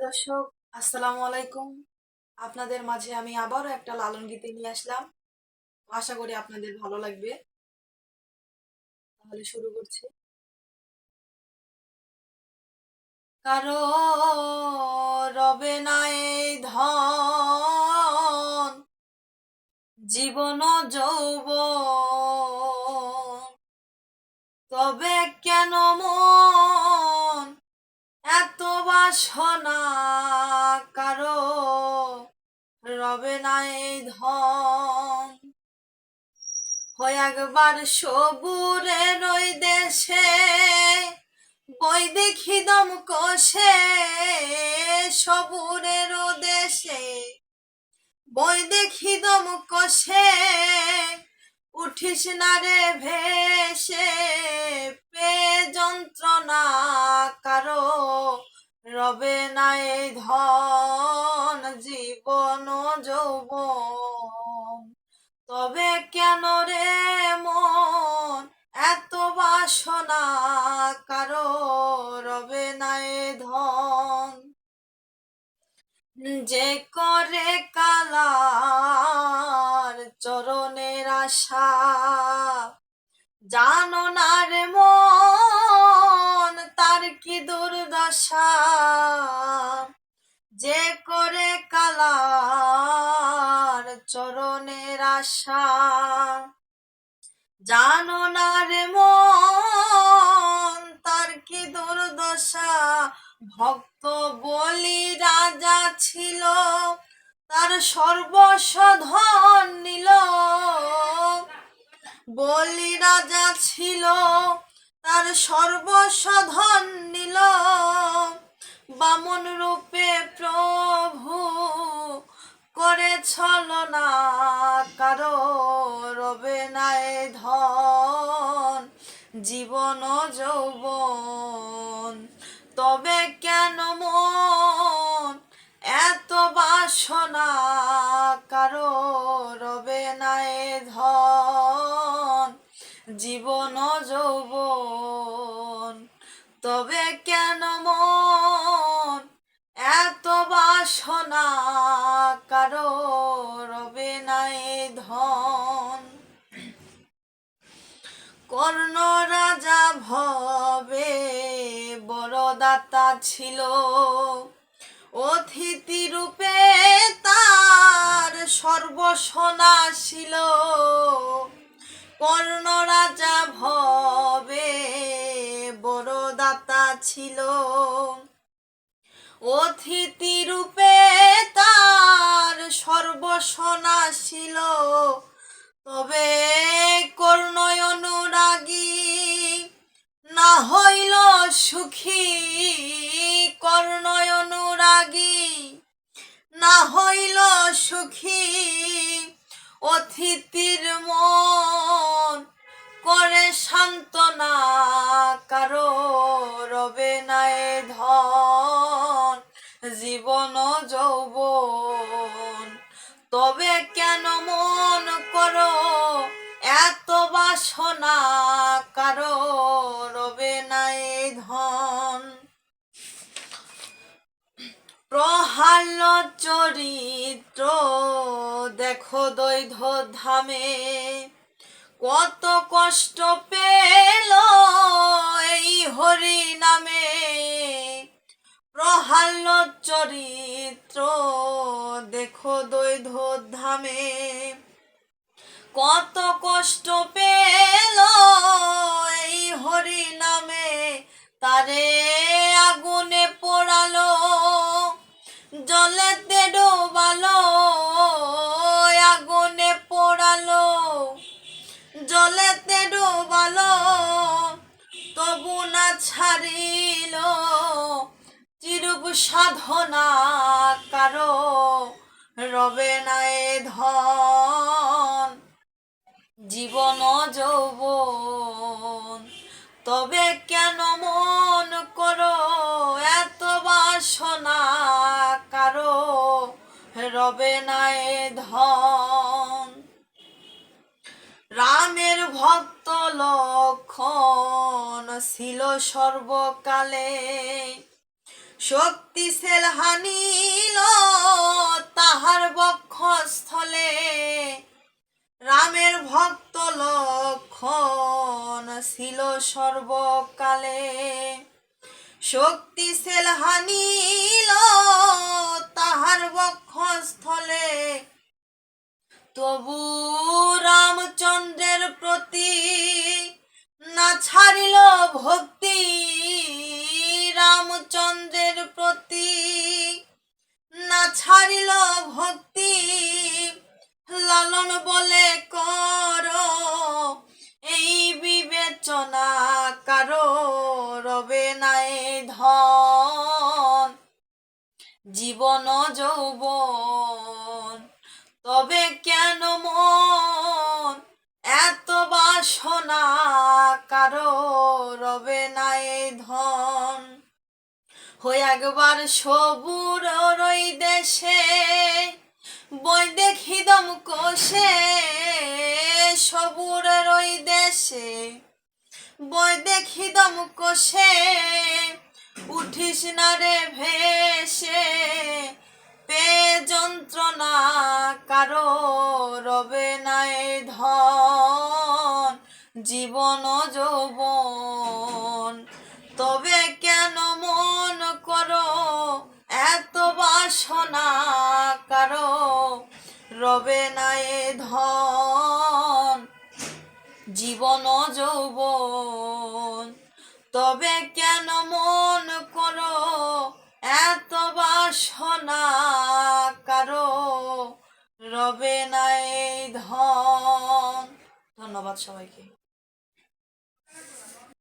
দর্শক, আসসালামু আলাইকুম। আপনাদের মাঝে আমি আবারও একটা লালন গীতি নিয়ে আসলাম। আশা করি আপনাদের ভালো লাগবে। তাহলে শুরু করছি। কারও রবে নাই ধন, জীবন যৌব তবে কেন মন এত বাসনা কারও রবে না এই ধন। হয় একবার সবুরের ওই দেশে, বই দেখি দম কষে সবুরের দেশে। বই দেখি দম কষে উঠিস না রে ভেসে, পে যন্ত্রণা কারও। রবে না এই ধন, জীবন যৌবন। তবে কেন রে মন, এত বাসনা কারও? রবে যে করে কালার চরণের আশা, জানো না রে মন তার কি দুর্দশা? যে করে কালার চরণের আশা, জানো না রে মন ভক্ত বলি রাজা ছিল, তার সর্বস্ব ধন নিল। বলি রাজা ছিল, তার সর্বস্ব ধন নিল। বামন রূপে প্রভু করে ছলনা কারও রবে নাই ধন, জীবন যৌবন। তবে কেন মন? এত বাসনা কারও রবে নাই ধন। জীবন যৌবন, তবে কেন মন? এত বাসনা কারও রবে নাই ধন। কর্ণ রাজা ভবে বড় দাতা ছিল। অতিথি রূপে তার সর্বসনা ছিল। কর্ণ রাজা ভবে বড় দাতা ছিল। অতিথি রূপে তার সর্বসনা ছিল। তবে কারও রবে নাই ধন, জীবন যৌবন। তবে কেন মন করো এত বাসনা? কারও রবে নাই ধন। প্রহাল চরিত্র দেখো দৈধ ধামে। কত কষ্ট পেল এই হরি নামে প্রহাল চরিত্র, দেখো দৈধ ধামে। কত কষ্ট পেল এই হরি নামে তারে আগুনে পোড়ালো। জলেতে ডোবালো ছাড়িল চিরূপ সাধনা কারও রবে নাই ধন। জীবন যৌবন, তবে কেন মন করো, এত বাসনা কারও রবে নাই ধন। রামের ভক্ত লক্ষণ ছিল সর্বকালে। শক্তি সেল হানিল তাহার বক্ষস্থলে। রামের ভক্ত লক্ষণ ছিল সর্বকালে। শক্তি সেল হানিল তাহার বক্ষস্থলে। তবু রামচন্দ্রের প্রতি না ছাড়িল ভক্তি। রামচন্দ্রের প্রতি না ছাড়িল ভক্তি। লালন বলে কর, এই বিবেচনা কারও রবে নাই ধন। জীবন যৌবন কেন মন? এত বাসনা কারও রবে নাই ধন। হয়ে একবার সবুর রই দেশে, বই দেখি দম কোষে সবুর রই দেশে। বই দেখি দম কোষে উঠিস না রে ভেসে কারও রবে নাই ধন, জীবন যৌবন। তবে কেন মন করো এত বাসনা কারও রবে নাই ধন, জীবন যৌবন। তবে কেন মন রবে এই ধন। ধন্যবাদ সবাইকে।